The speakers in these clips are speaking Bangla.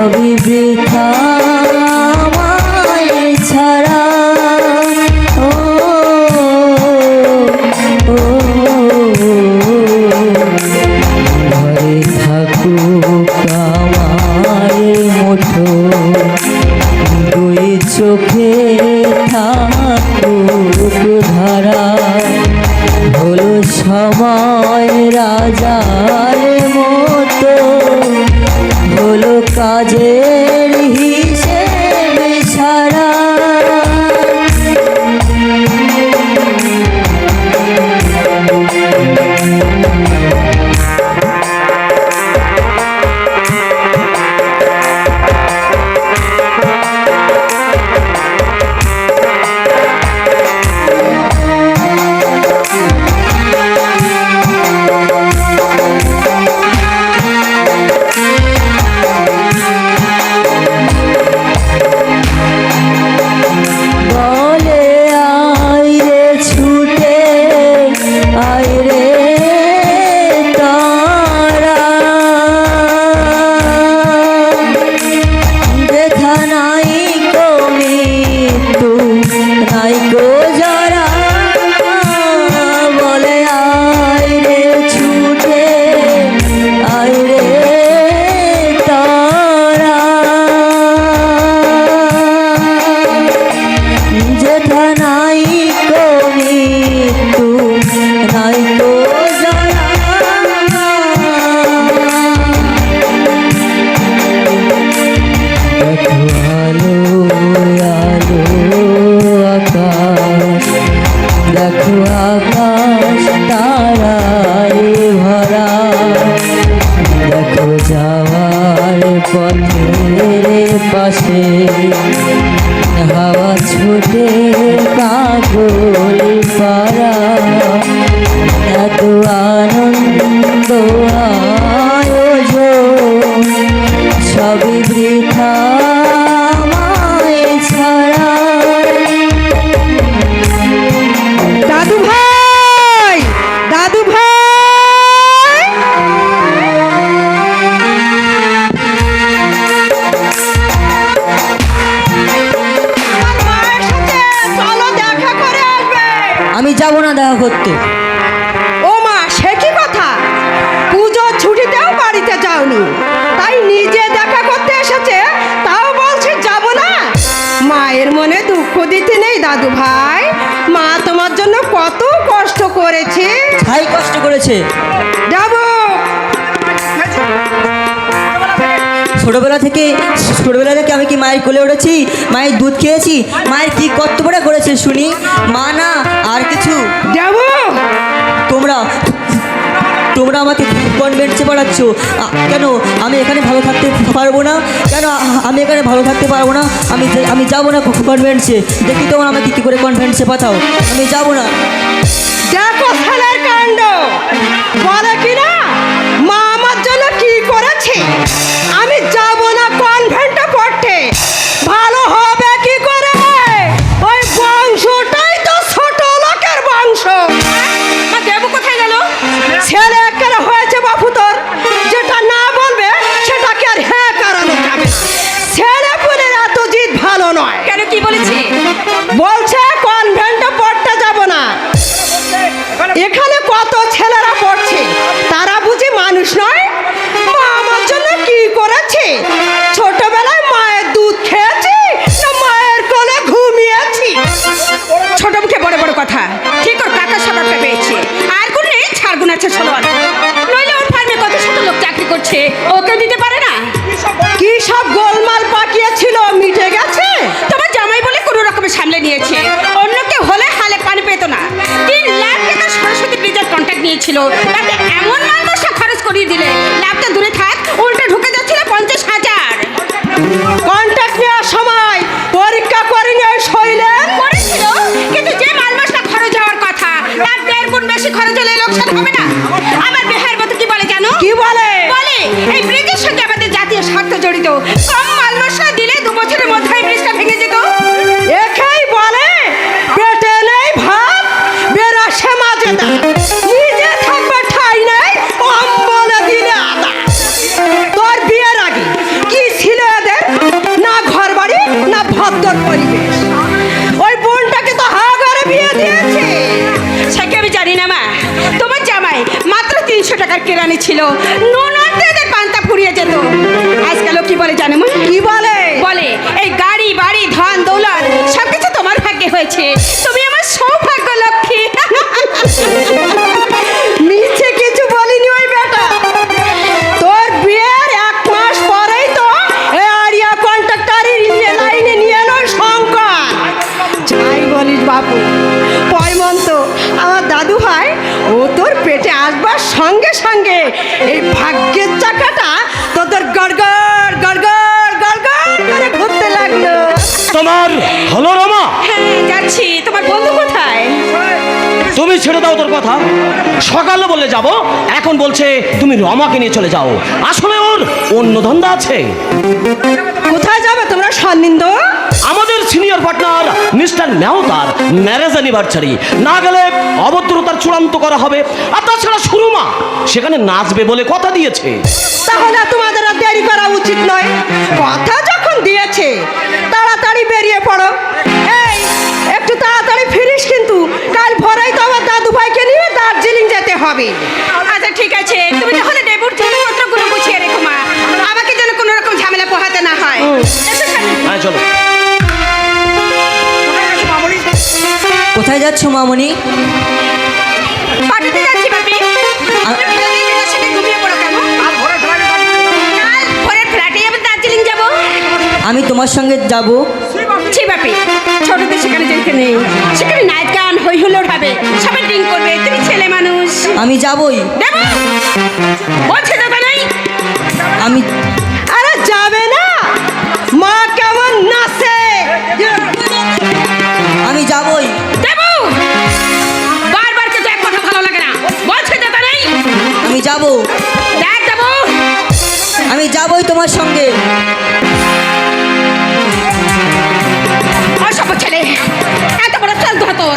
সবই বৃথা। দেখো আকাশ, তারায় ভরা। দেখো যাওয়ার পথের পাশে, হাওয়া ছুটে পাগল পারা এত আনন্দ আয়োজন, সবই বৃথা দেখা করতে। ও মা সে কি কথা? পুজোর ছুটিতেও বাড়িতে যাওনি তাই নিজে দেখা করতে এসেছে তাও বলছে যাব না। মায়ের মনে দুঃখ দিতে নেই দাদু ভাই। মা তোমার জন্য কত কষ্ট করেছে। ভাই কষ্ট করেছে। যাব। ছোটবেলা থেকে ছোটবেলা থেকে আমি কি মায়ের কোলে উঠেছি? মায়ের দুধ খেয়েছি? মায়ের কি কর্তব্যটা করেছে শুনি? মা না আর কিছু তোমরা আমাকে কনভেন্টসে পড়াচ্ছ কেন? আমি এখানে ভালো থাকতে পারব না। কেন? আমি এখানে ভালো থাকতে পারব না। আমি আমি যাব না কনভেন্টসে দেখি তোমরা আমাকে কী করে কনভেন্টসে পাঠাও। আমি যাব না। দেখো ছেলের কাণ্ড। বলে কি না? মা আমার জন্য কি করেছে? আমি যাব ছিল তাতে এমন মাল মশলা খরচ করিয়ে দিলে লাভটা দূরে থাক উল্টো ঢুকে যাচ্ছিল পঞ্চাশ হাজার। কন্ট্যাক্ট নেওয়ার সময় পরীক্ষা করে নিয়ে শৈলে। করেছিল কিন্তু যে খরচ হওয়ার কথা তার দেড় গুণ বেশি খরচ হলে লোকসান হবে না। আমার বেহার মতো কি বলে জানো? কি বলে? বলে এই ব্রিজের সঙ্গে আমাদের জাতীয় স্বার্থ জড়িত। কম মাল তোমার হলো রমা। হ্যাঁ যাচ্ছি। তোমার বন্ধু কোথায়? তুমি ছেড়ে দাও তোর কথা। সকালে বলে যাব এখন বলছে তুমি রমাকে নিয়ে চলে যাও। আসলে ওর অন্য ধন্দা আছে। কোথায় যাবে তোমরা সন্নিন্দ আমাদের সিনিয়র পার্টনার মিস্টার মেহতার ম্যারেজ অ্যানিভার্সারি না গেলে অভদ্রতার চূড়ান্ত করা হবে। আর তাছাড়া সুরমা সেখানে নাচবে বলে কথা দিয়েছে। তাহলে তোমাদের আর দেরি করা উচিত নয়। কথা যখন দিয়েছে তাড়াতাড়ি বেরিয়ে পড়ো। এই একটু তাড়াতাড়ি ফিরিস কিন্তু। কাল ভোরেই তো আমার দাদু ভাইকে নিয়ে দার্জিলিং যেতে হবে। আচ্ছা ঠিক আছে। তুমি তাহলে ডেবুর জিনিসপত্রগুলো গুছিয়ে রেখো মা। আমাকে যেন কোনো রকম ঝামেলা পোহাতে না হয়। হ্যাঁ চলো। কোথায় যাচ্ছ মামনি? পাঠাতে যাচ্ছি বাপি আমি তোমার সঙ্গে যাব। ছি বাপি ছোটদের সেখানে যেতে নেই। সেখানে নাচ গান হই হুল্লোড় হবে সবাই ড্রিঙ্ক করবে তুমি ছেলে মানুষ। আমি যাবই। বলছে দাদা নাই আমি আরে যাবে না। মা কেমন নাচে। আমি যাবই। দেব! বারবার কিন্তু এক কথা ভালো লাগে না। বলছে দাদা নাই আমি যাব। দেখ আমি যাবই তোমার সঙ্গে। ছেলে এত বড় চাল তোর।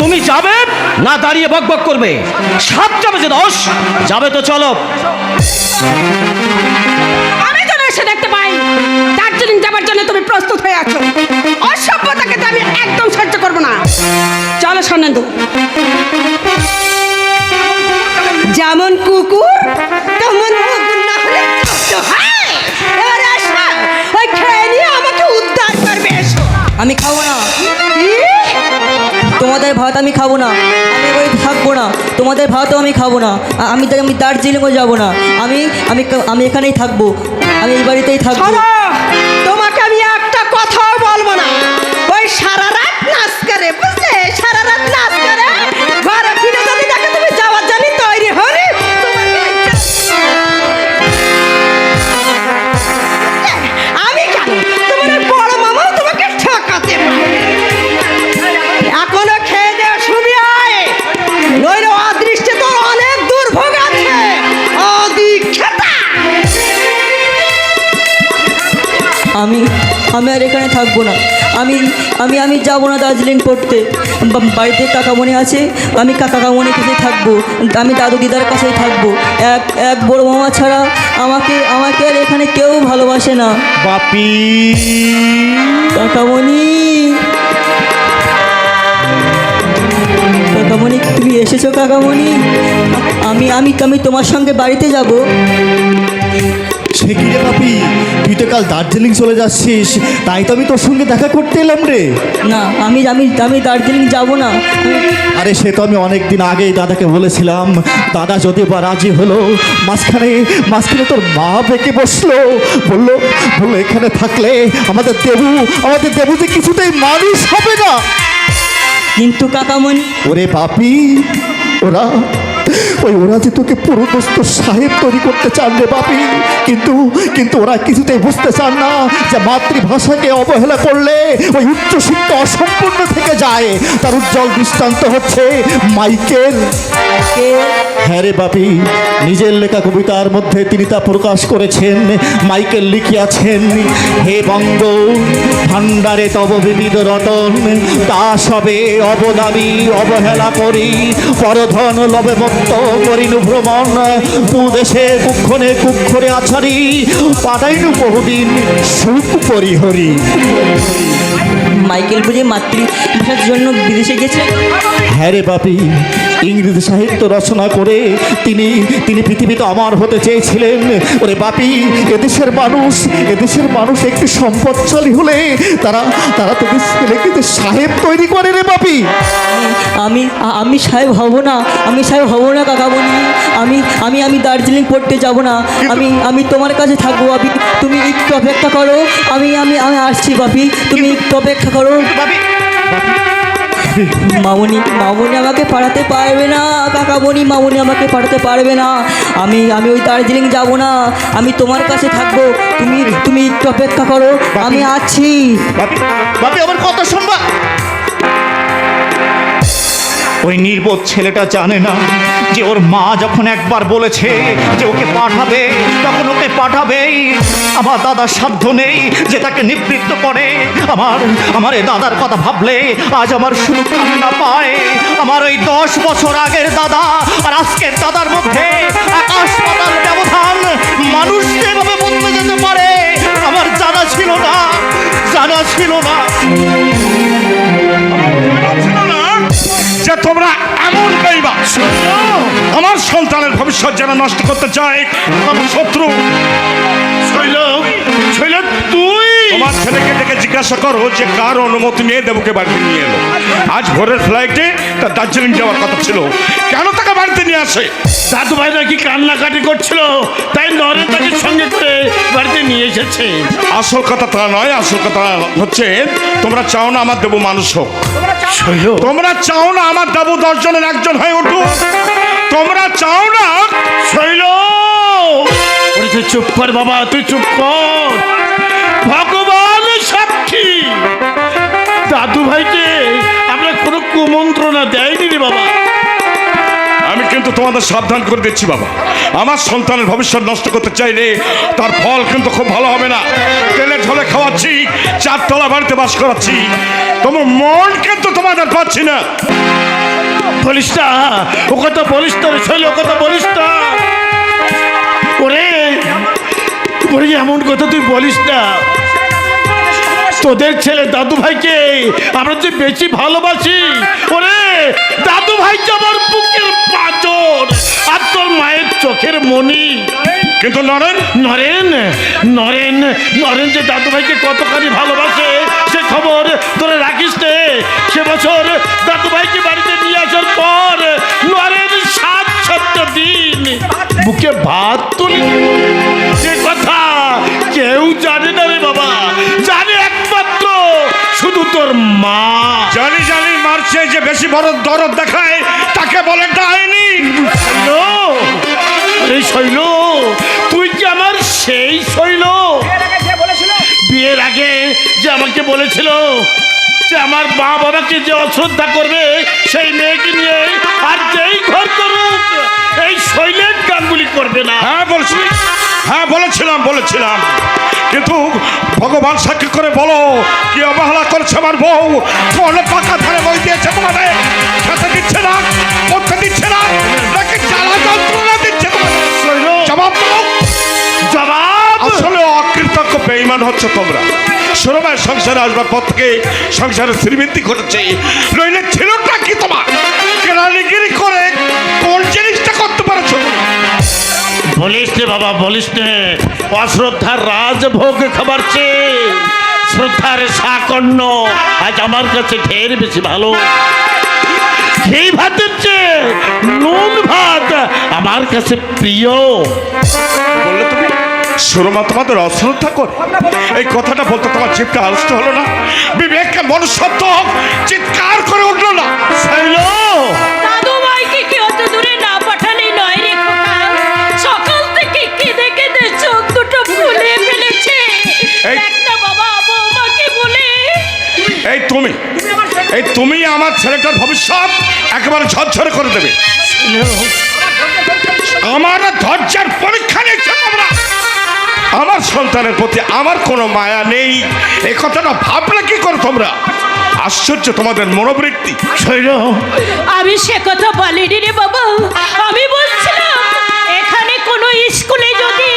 তুমি যাবে না দাঁড়িয়ে বক বক করবে? সাতটা বেজে দশ? যাবে তো চলো। আমি যেন এসে দেখতে পাই দার্জিলিং যাবার জন্য তুমি প্রস্তুত হয়ে আছো। অসভ্যতাকে তো আমি একদম সহ্য করব না। চলো সন্নন্দু। যেমন কুকুর তেমন কুকুর না হলে আমি খাব না? তোমাদের ভাত আমি খাব না। আমি ওই থাকব না। তোমাদের ভাতও আমি খাব না। আমি আমি দার্জিলিংও যাব না। আমি আমি আমি এখানেই থাকব। আমি এই বাড়িতেই থাকব। তোমাকে আমি একটা কথাও বলব না। ওই সারা আমি আর এখানে থাকব না। আমি আমি আমি যাব না দার্জিলিং পড়তে। বাড়িতে কাকামণি আছে আমি কাকামণির কাছেই থাকব। আমি দাদু দিদার কাছেই থাকব। এক এক বড় মামা ছাড়া আমাকে আমাকে আর এখানে কেউ ভালোবাসে না। বাপি। কাকামণি। কাকামণি তুমি এসেছ কাকামণি? আমি আমি আমি তোমার সঙ্গে বাড়িতে যাব। সে কি রে বাপি তুই তো কাল দার্জিলিং চলে যাচ্ছিস তাই তো আমি তোর সঙ্গে দেখা করতে এলাম রে। না আমি আমি আমি দার্জিলিং যাব না। আরে সে তো আমি অনেক দিন আগেই দাদাকে বলেছিলাম দাদা যদি বা রাজি হলো মাঝখানে মাঝখানে তোর মা বেঁকে বসল বলল বলল এখানে থাকলে আমাদের দেবু আমাদের দেবু যে কিছুতেই মানুষ হবে না। কিন্তু কাকামণি ওরে বাপি ওরা ওই ওরা যে তোকে পুরোদস্ত সাহেব তৈরি করতে চান রে বাপি। কিন্তু কিন্তু ওরা কিছুতেই বুঝতে চান না যে মাতৃভাষাকে অবহেলা করলে ওই উচ্চশিক্ষা অসম্পূর্ণ থেকে যায়। তার উজ্জ্বল দৃষ্টান্ত হচ্ছে মাইকেল। হ্যাঁ রে বাপি, নিজের লেখা কবিতার মধ্যে তিনি তা প্রকাশ করেছেন, মাইকেল লিখিয়াছেন, হে বঙ্গ, ভাণ্ডারে তব বিবিধ রতন, তা সবে অবদামি অবহেলা করি, পরধন লবে মত্ত করিনু ভ্রমণ কুদেশে কুক্ষণে কুক্ষণে আছারি পাঠাইনু বহুদিন সুখ পরিহরি। মাইকেল বুঝে মাতৃভাষার জন্য বিদেশে গেছে? হ্যাঁ রে বাপি ইংরেজি সাহিত্য রচনা করে তিনি তিনি পৃথিবীতে অমর হতে চেয়েছিলেন। ওরে বাপি এদেশের মানুষ এদেশের মানুষ একটু সম্পদশালী হলে তারা তারা তোদের ছেলেকে যে সাহেব তৈরি করে রে বাপি। আমি আমি সাহেব হব না আমি সাহেব হব না কাকামণি। আমি আমি আমি দার্জিলিং পড়তে যাব না। আমি আমি তোমার কাছে থাকব বাপি। তুমি একটু অপেক্ষা করো। আমি আমি আমি আসছি বাপি। তুমি একটু অপেক্ষা করো। মামনি মামনি আমাকে পাঠাতে পারবে না কাকা বনি মামনি আমাকে পাঠাতে পারবে না। আমি আমি ওই দার্জিলিং যাব না আমি তোমার কাছে থাকব। তুমি তুমি একটু অপেক্ষা করো আমি আছি। আমার কথা শুনবা? ওই নির্বোধ ছেলেটা জানে না যে ওর মা যখন একবার বলেছে যে ওকে পাঠাবে, তখন ওকে পাঠাবেই। আমার দাদার সাধ্য নেই যে তাকে নিবৃত্ত করে। আমার আমার এই দাদার কথা ভাবলে আজ আমার শুধু কান্না পায়। আমার ওই দশ বছর আগের দাদা আর আজকের দাদার মধ্যে আকাশ পাতাল ব্যবধান মানুষ যেভাবে বদলে যেতে পারে। আমার জানা ছিল না, জানা ছিল না ছিল না। যে তোমরা এমন গাইবা। আমার সন্তানের ভবিষ্যৎ যেন নষ্ট করতে চায় আমার শত্রু। শৈল শৈল তুই! তোমার ছেলেকে ডেকে জিজ্ঞাসা করো যে কার অনুমতি নিয়ে দেবকে বাড়িতে নিয়ে এলো। আজ ভোরের ফ্লাইটে তার দার্জিলিং যাওয়ার কথা ছিল। কেন তাকে বাড়িতে নিয়ে আসে? দাদু ভাই নাকি কান্নাকাটি করছিল তাই নরেন তাকে সঙ্গে করে বাড়িতে নিয়ে এসেছে। আসল কথা তা নয় আসল কথা হচ্ছে তোমরা চাও না আমার দেবু মানুষ হোক। তোমরা চাও না আমার দাবু দশজনের একজন হয়ে উঠুক? তোমরা চাও না শৈল। তুই চুপ কর বাবা তুই চুপ কর। ভগবান সাক্ষী। দাদু ভাইকে আমরা কোনো কুমন্ত্রণা দেয়নি রে বাবা। কিন্তু তোমাদের সাবধান করে দিচ্ছি বাবা। আমার সন্তানের ভবিষ্যৎ নষ্ট করতে চাইলে তার ফল কিন্তু খুব ভালো হবে না। তেলে ঝোলে খাওয়াচ্ছি চারতলা বাড়িতে বাস করাচ্ছি। তোমার মন কিন্তু তোমাদের পাচ্ছি না। বলিস না ও বলিস না শৈল ও কথা বলিস না ওরে ওরে, এমন কথা তুই বলিস না। তোদের ছেলে দাদু ভাইকে আমরা যে বেশি ভালোবাসি, ওরে, দাদু ভাই যে আমার বুকের আর তোর মায়ের চোখের মনি। কিন্তু নরেন? নরেন নরেন নরেন যে দাদু ভাইকে কতখানি ভালোবাসে সে খবর তোরা রাখিস নে। সে বছর দাদু ভাইকে বাড়িতে নিয়ে আসার পর নরেন সাত সত্য দিন বুকে ভাত তুলি। সে কথা কেউ জানে না রে বাবা। জানে একমাত্র শুধু তোর মা। জানি জানি মারছে যে বেশি বড় দরদ দেখায় তাকে বলে শৈল এই শৈল? তুই কি আমার সেই শৈল? বিয়ের আগে যে আমাকে বলেছিল যে আমার মা বাবাকে যে অশ্রদ্ধা করবে সেই মেয়েকে নিয়ে আর যেই ঘর করুক এই শৈলের কাজগুলি করবে না। হ্যাঁ বলছি হ্যাঁ বলেছিলাম বলেছিলাম। কিন্তু ভগবান সাক্ষী করে বলো কি অবহেলা করেছে আমার বউ? কোন পাকা ধারে বই দিয়েছে তোমাদের? খেতে দিচ্ছে না করতে দিচ্ছে না নাকি জ্বালা যন্ত্রণা? তোমাদের জবাব জবাব। আসলে অকৃতজ্ঞ বেইমান হচ্ছে তোমরা। সুরমায় সংসারে আসবার পর থেকে সংসারে শ্রীবৃদ্ধি ঘটেছে। নইলে ছিলটা কি তোমার? কেরানিগিরি করে কোন জিনিসটা করতে পারছ? বলিস নে বাবা বলিস নে। অশ্রদ্ধার রাজভোগ খাবার চেয়ে শ্রদ্ধার সাকর্ণ আজ আমার কাছে ঢের বেশি ভালো। সেই ভাতের চেয়ে নুন ভাত আমার কাছে প্রিয়। বললে তুমি? সুরমা তোমাদের অশ্রদ্ধা করে এই কথাটা বলতে তোমার জিভটা আলস্ত হলো না। বিবেককে মনুষ্যত্ব চিৎকার করে উঠল না। শৈলো এই তুমি। এই তুমি আমার ছেলেটার ভবিষ্যৎ একেবারে ঝরঝর করে দেবে। আমার ধৈর্যের পরীক্ষা নিচ্ছে তোমরা। আমার সন্তানের প্রতি আমার কোনো মায়া নেই। এই কথাটা ভাবলে কি করো তোমরা? আশ্চর্য তোমাদের মনোবৃত্তি। আমি সে কথা বলিনি রে বাবা। আমি বলছিলাম এখানে কোনো স্কুলে যদি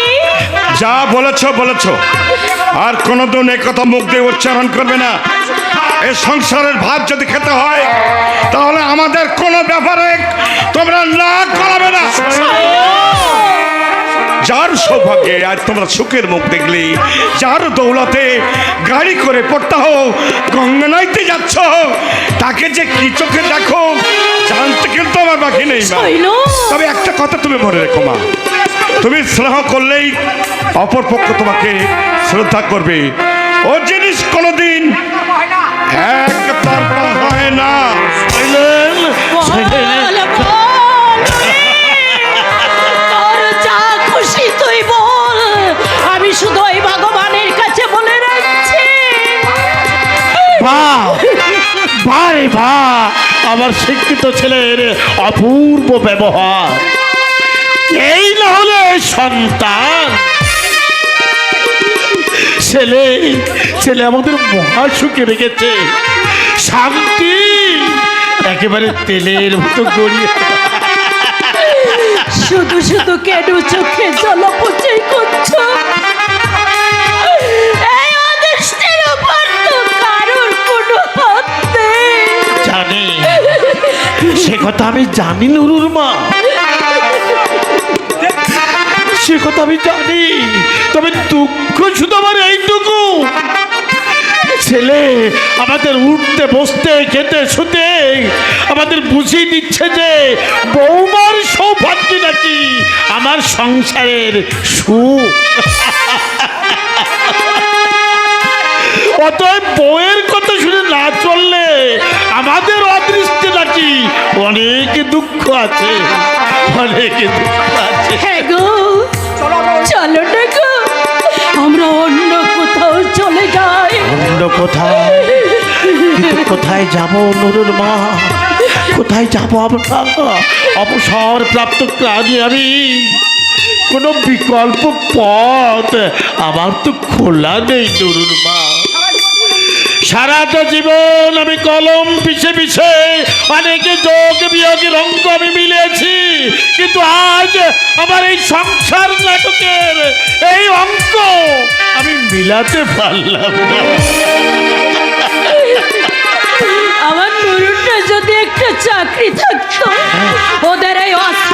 যা বলেছ বলেছ। আর কোনোদিন এ কথা মুখ দিয়ে উচ্চারণ করবে না। এই সংসারের ভাত যদি খেতে হয় তাহলে আমাদের কোনো ব্যাপারে তোমরা না করাবে না। যার সৌভাগ্যে আজ তোমরা সুখের মুখ দেখলে যার দৌলতে গাড়ি করে পড়তে হোক গঙ্গা নাইতে যাচ্ছ তাকে যে কি চোখে দেখো জানতে কিন্তু আমার বাকি নেই তবে একটা কথা তুমি মনে রেখো মা। তুমি স্নেহ করলেই অপর পক্ষ তোমাকে শ্রদ্ধা করবে। ও জিনিস কোনোদিন এক তরফা হয় না। শৈলেন বল, বল তোর যা খুশি তুই বল। আমি শুধু ওই ভগবানের কাছে বলে রাখছি। বা বারে বা আমার শিক্ষিত ছেলের অপূর্ব ব্যবহার। এই না হলে সন্তান ছেলে ছেলে আমাদের মহাসুখে রেখেছে। শান্তি একেবারে তেলের মতো গড়িয়ে। শুধু শুধু কেন চোখে জলপচয় করছ। সে কথা আমি জানি নুরুর মা। সে কথা আমি জানি, তবে দুঃখ শুধু আমার এইটুকু। ছেলে, আমাদের উঠতে, বসতে, খেতে, শুতে, আমাদের বুঝিয়ে দিচ্ছে যে বৌমার সৌভাগ্য নাকি আমার সংসারের সুখ। অতএব বউয়ের কথা শুনে না চললে আমাদের অদৃষ্টে নাকি অনেক দুঃখ আছে, অনেক দুঃখ আছে। হ্যাঁ চলো না আমরা অন্য কোথাও চলে যাই। অন্য কিন্তু কোথায় যাব নুরুর মা? কোথায় যাব আমরা? অবসর প্রাপ্ত প্রাণী আমি। কোনো বিকল্প পথ আমার তো খোলা নেই নুরুর মা। সারাটা জীবন আমি কলম পিছে পিছে, অনেকে যোগ বিয়োগের অঙ্ক আমি মিলেছি কিন্তু আজ আমার এই সংসার নাটকের এই অঙ্ক আমি মিলাতে পারলাম না। আমার নুরুটা যদি একটা চাকরি থাকতো, ওদের এই অস্ত্র